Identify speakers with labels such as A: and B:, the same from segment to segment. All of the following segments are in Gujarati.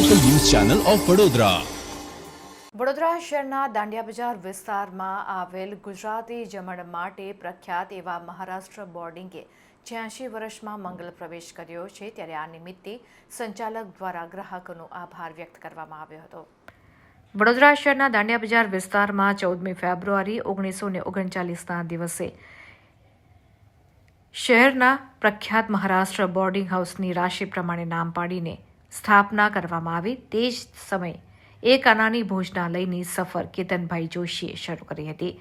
A: Channel of Vadodara.
B: વડોદરા શહેરના દાંડિયા બજાર વિસ્તારમાં આવેલ ગુજરાતી જમણ માટે પ્રખ્યાત એવા મહારાષ્ટ્ર બોર્ડિંગે છ્યાસી વર્ષમાં મંગલ પ્રવેશ કર્યો છે, ત્યારે આ નિમિત્તે સંચાલક દ્વારા ગ્રાહકોનો આભાર વ્યક્ત કરવામાં આવ્યો હતો. વડોદરા શહેરના દાંડિયા બજાર વિસ્તારમાં ચૌદમી ફેબ્રુઆરી ઓગણીસો ને ઓગણચાલીસના દિવસે શહેરના પ્રખ્યાત મહારાષ્ટ્ર બોર્ડિંગ હાઉસની રાશિ પ્રમાણે નામ પાડીને સ્થાપના કરવામાં આવી તે જ સમયે એક અનાની ભોજનાલયની સફર કેતનભાઈ જોશીએ શરૂ કરી હતી.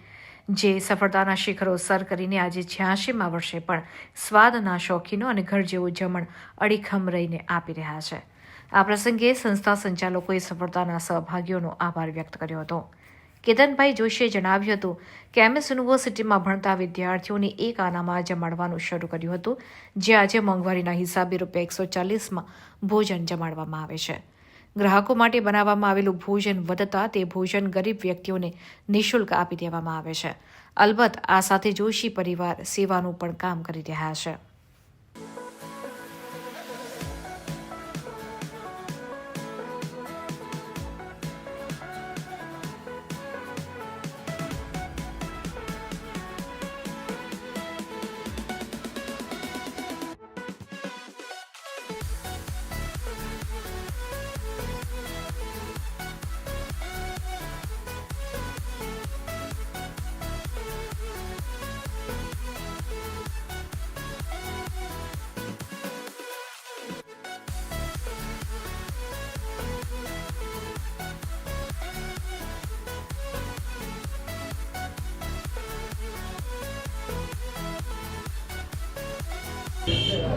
B: જે સફળતાના શિખરો સર કરીને આજે છ્યાસીમાં વર્ષે પણ સ્વાદના શોખીનો અને ઘર જેવું જમણ અડીખમ રહીને આપી રહ્યા છે. આ પ્રસંગે સંસ્થા સંચાલકોએ સફળતાના સહભાગીઓનો આભાર વ્યક્ત કર્યો હતો. કેતનભાઈ જોશીએ જણાવ્યું હતું કે એમએસ યુનિવર્સિટીમાં ભણતા વિદ્યાર્થીઓને એક આનામાં જમાડવાનું શરૂ કર્યું હતું, જે આજે મોંઘવારીના હિસાબે રૂપિયા એકસો ચાલીસમાં ભોજન જમાડવામાં આવે છે. ગ્રાહકો માટે બનાવવામાં આવેલું ભોજન વધતા તે ભોજન ગરીબ વ્યક્તિઓને નિઃશુલ્ક આપી દેવામાં આવે છે. અલબત્ત આ સાથે જોશી પરિવાર સેવાનું પણ કામ કરી રહ્યા છે.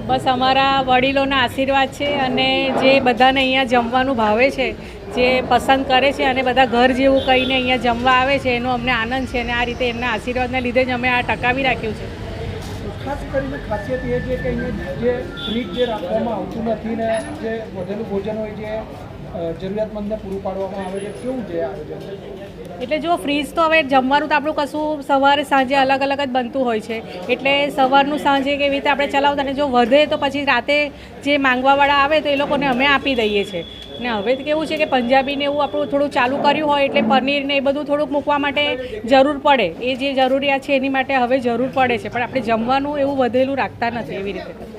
C: બસ અમારા વડીલોના આશીર્વાદ છે અને જે બધાને અહીંયા જમવાનું ભાવે છે, જે પસંદ કરે છે અને બધા ઘર જેવું કહીને અહીંયા જમવા આવે છે, એનો અમને આનંદ છે અને આ રીતે એમના આશીર્વાદને લીધે જ અમે આ ટકાવી રાખ્યું છે.
D: ખાસ કરીને ખાસિયત એ છે કે અહીંયા જે ફ્રીજ જે રાખવામાં આવતું નથી ને જે વધેલું ભોજન હોય જે જરૂરિયાતમંદને પૂરું પાડવામાં આવે છે, કેવું છે આયોજન?
C: એટલે જો ફ્રીજ તો હવે જમવાનું તો આપણું કશું સવારે સાંજે અલગ અલગ જ બનતું હોય છે. એટલે સવારનું સાંજે કેવી રીતે આપણે ચલાવતા અને જો વધે તો પછી રાતે જે માંગવાવાળા આવે તો એ લોકોને અમે આપી દઈએ છીએ. ને હવે તો કેવું છે કે પંજાબીને એવું આપણું થોડું ચાલુ કર્યું હોય એટલે પનીર ને એ બધું થોડુંક મૂકવા માટે જરૂર પડે. એ જે જરૂરિયાત છે એની માટે હવે જરૂર પડે છે. પણ આપણે જમવાનું એવું વધેલું રાખતા નથી એવી રીતે.